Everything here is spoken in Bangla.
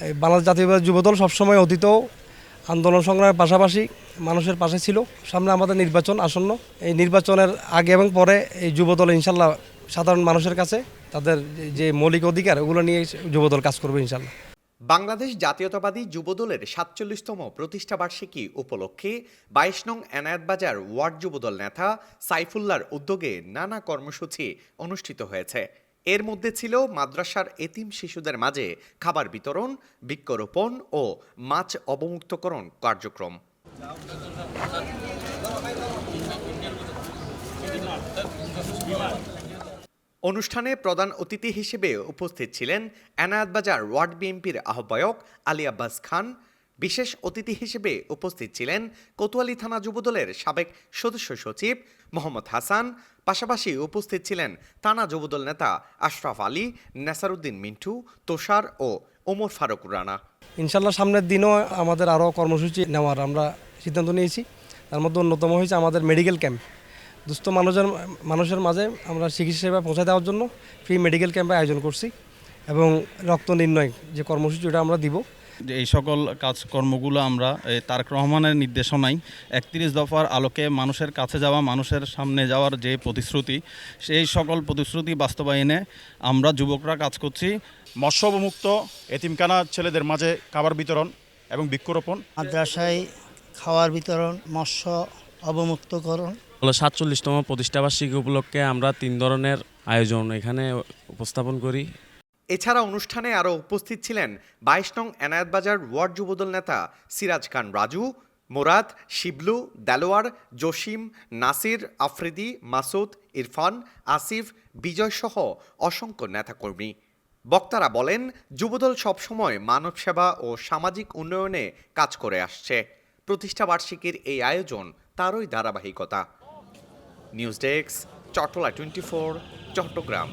এই বাংলাদেশ জাতীয়বাদী যুবদল সবসময় অতীত আন্দোলন সংগ্রামের পাশাপাশি মানুষের পাশে ছিল। সামনে আমাদের নির্বাচন আসন্ন। এই নির্বাচনের আগে এবং পরে এই যুবদল ইনশাল্লাহ সাধারণ মানুষের কাছে তাদের যে- মৌলিক অধিকার, ওগুলো নিয়ে যুবদল কাজ করবে ইনশাল্লাহ। বাংলাদেশ জাতীয়তাবাদী যুবদলের সাতচল্লিশতম প্রতিষ্ঠাবার্ষিকী উপলক্ষে বাইশ নং এনায়েতবাজার ওয়ার্ড যুবদল নেতা সাইফুল্লাহর উদ্যোগে নানা কর্মসূচি অনুষ্ঠিত হয়েছে। এর মধ্যে ছিল মাদ্রাসার এতিম শিশুদের মাঝে খাবার বিতরণ, বৃক্ষরোপণ ও মাছ অবমুক্তকরণ কার্যক্রম। অনুষ্ঠানে প্রধান অতিথি হিসেবে উপস্থিত ছিলেন এনায়েতবাজার ওয়ার্ড বিএনপির আহ্বায়ক আলী আব্বাস খান বিশেষ অতিথি হিসেবে উপস্থিত ছিলেন কোতোয়ালি থানা যুবদলের সাবেক সদস্য সচিব মোহাম্মদ হাসান। পাশাপাশি উপস্থিত ছিলেন থানা যুবদল নেতা আশরাফ আলী নেসারুদ্দিন মিন্টু, তোষার ও ওমর ফারুক রানা। ইনশাল্লাহ সামনের দিনও আমাদের আরও কর্মসূচি নেওয়ার আমরা সিদ্ধান্ত নিয়েছি। তার মধ্যে অন্যতম হয়েছে আমাদের মেডিকেল ক্যাম্প। দুস্থ মানুষের মানুষের মাঝে আমরা চিকিৎসা সেবা পৌঁছে দেওয়ার জন্য ফ্রি মেডিকেল ক্যাম্পের আয়োজন করছি এবং রক্ত নির্ণয় যে কর্মসূচি ওটা আমরা দিব যে এই সকল কাজকর্মগুলো আমরা এই তারেক রহমানের নির্দেশনায় একত্রিশ দফার আলোকে মানুষের কাছে যাওয়া মানুষের সামনে যাওয়ার যে প্রতিশ্রুতি সেই সকল প্রতিশ্রুতি বাস্তবায়নে আমরা যুবকরা কাজ করছি। মৎস্য অবমুক্ত এতিমখানা ছেলেদের মাঝে খাবার বিতরণ এবং বৃক্ষরোপণ। মাদ্রাসায় খাওয়ার বিতরণ মৎস্য অবমুক্তকরণ। হলো সাতচল্লিশতম প্রতিষ্ঠাবার্ষিকী উপলক্ষে আমরা তিন ধরনের আয়োজন এখানে উপস্থাপন করি। এছাড়া অনুষ্ঠানে আরও উপস্থিত ছিলেন বাইশ নং এনায়েতবাজার ওয়ার্ড যুবদল নেতা সিরাজ খান রাজু, মোরাদ, শিবলু, দেলোয়ার, জসিম, নাসির, আফ্রিদি, মাসুদ, ইরফান, আসিফ, বিজয় সহ অসংখ্য নেতাকর্মী। বক্তারা বলেন, যুবদল সবসময় মানব সেবা ও সামাজিক উন্নয়নে কাজ করে আসছে। প্রতিষ্ঠাবার্ষিকীর এই আয়োজন তারই ধারাবাহিকতা। News desk Chattala twenty four, Chattogram.